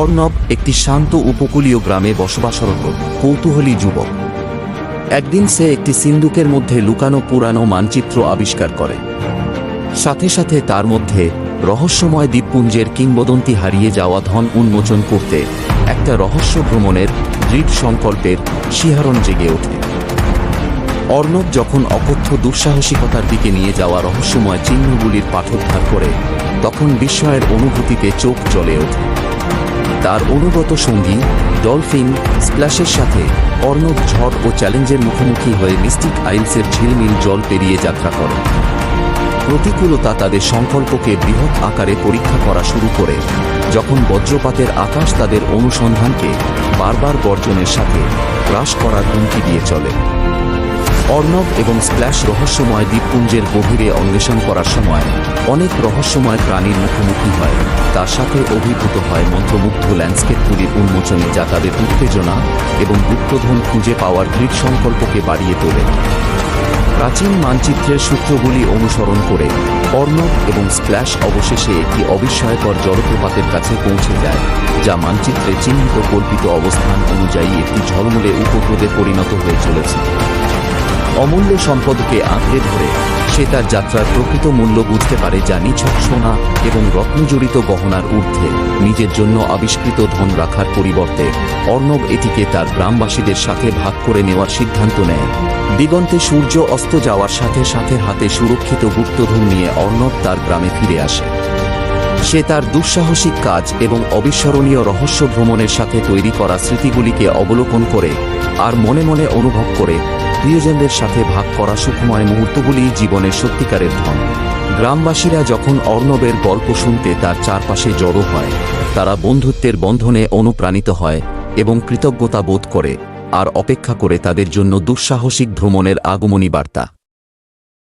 অর্ণব একটি শান্ত উপকূলীয় গ্রামে বসবাসরত কৌতূহলী যুবক। একদিন সে একটি সিন্দুকের মধ্যে লুকানো পুরানো মানচিত্র আবিষ্কার করে। সাথে সাথে তার মধ্যে রহস্যময় দ্বীপপুঞ্জের কিংবদন্তি হারিয়ে যাওয়া ধন উন্মোচন করতে একটা রহস্য ভ্রমণের দৃঢ় সংকল্পের শিহরণ জেগে ওঠে। অর্ণব যখন অকথ্য দুঃসাহসিকতার দিকে নিয়ে যাওয়া রহস্যময় চিহ্নগুলির পাঠোদ্ধার করে, তখন বিস্ময়ের অনুভূতিতে চোখ জ্বলে ওঠে। তার অনুগত সঙ্গী, ডলফিন, স্প্ল্যাশের সাথে অর্ণব ঝড় ও চ্যালেঞ্জের মুখোমুখি হয়ে মিস্টিক আইলসের ঝিলমিল জল পেরিয়ে যাত্রা করে। প্রতিকূলতা তাদের সংকল্পকে বৃহৎ আকারে পরীক্ষা করা শুরু করে, যখন বজ্রপাতের আকাশ তাদের অনুসন্ধানকে বারবার বর্জনের সাথে হ্রাস করার হুমকি দিয়ে চলে। অর্ণব এবং স্প্ল্যাশ রহস্যময় দ্বীপপুঞ্জের গভীরে অন্বেষণ করার সময় অনেক রহস্যময় প্রাণীর মুখোমুখি হয়। তার সাথে অভিভূত হয় মন্ত্রমুগ্ধ ল্যান্ডস্কেপগুলির উন্মোচনে যা তাদের উত্তেজনা এবং গুপ্তধন খুঁজে পাওয়ার দৃঢ় সংকল্পকে বাড়িয়ে তোলে। প্রাচীন মানচিত্রের সূত্রগুলি অনুসরণ করে অর্ণব এবং স্প্ল্যাশ অবশেষে একটি অবিস্ময়কর জলপ্রপাতের কাছে পৌঁছে যায়, যা মানচিত্রে চিহ্নিত কল্পিত অবস্থান অনুযায়ী একটি ঝলমলে উপগ্রহে পরিণত হয়ে চলেছে। অমূল্য সম্পদকে আঁকড়ে ধরে, সে তার যাত্রার প্রকৃত মূল্য বুঝতে পারে যা নিছক সোনা এবং রত্নজড়িত গহনার ঊর্ধ্বে। নিজের জন্য আবিষ্কৃত ধন রাখার পরিবর্তে, অর্ণব এটিকে তার গ্রামবাসীদের সাথে ভাগ করে নেওয়ার সিদ্ধান্ত নেয়। দিগন্তে সূর্য অস্ত যাওয়ার সাথে সাথে হাতে সুরক্ষিত গুপ্তধন নিয়ে অর্ণব তার গ্রামে ফিরে আসে। সে তার দুঃসাহসিক কাজ এবং অবিস্মরণীয় রহস্য ভ্রমণের সাথে তৈরি করা স্মৃতিগুলিকে অবলোকন করে, আর মনে মনে অনুভব করে প্রিয়জনদের সাথে ভাগ করা সুখময় মুহূর্তগুলি জীবনের সত্যিকারের ধন। গ্রামবাসীরা যখন অর্ণবের গল্প শুনতে তার চারপাশে জড়ো হয়, তারা বন্ধুত্বের বন্ধনে অনুপ্রাণিত হয় এবং কৃতজ্ঞতা বোধ করে আর অপেক্ষা করে তাদের জন্য দুঃসাহসিক ভ্রমণের আগমনী বার্তা।